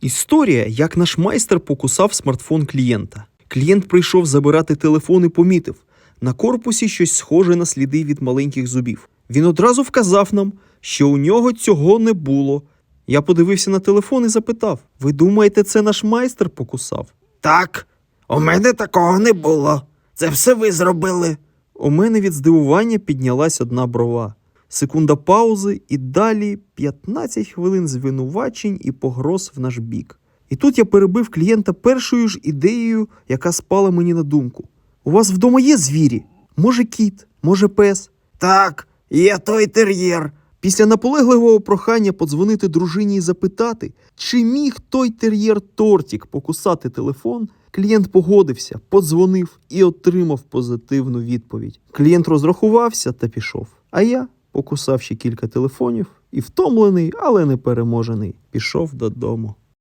Історія, як наш майстер покусав смартфон клієнта. Клієнт прийшов забирати телефон і помітив на корпусі щось схоже на сліди від маленьких зубів. Він одразу вказав нам, що у нього цього не було. Я подивився на телефон і запитав: Ви думаєте, це наш майстер покусав? Так, у мене такого не було. Це все ви зробили. У мене від здивування піднялась одна брова. Секунда паузи, і далі 15 хвилин звинувачень і погроз в наш бік. І тут я перебив клієнта першою ж ідеєю, яка спала мені на думку. У вас вдома є звірі? Може кіт, може пес? Так, є той тер'єр. Після наполегливого прохання подзвонити дружині і запитати, чи міг той тер'єр Тортік покусати телефон, клієнт погодився, подзвонив і отримав позитивну відповідь. Клієнт розрахувався та пішов. А я, покусав ще кілька телефонів і втомлений, але не переможений, пішов додому.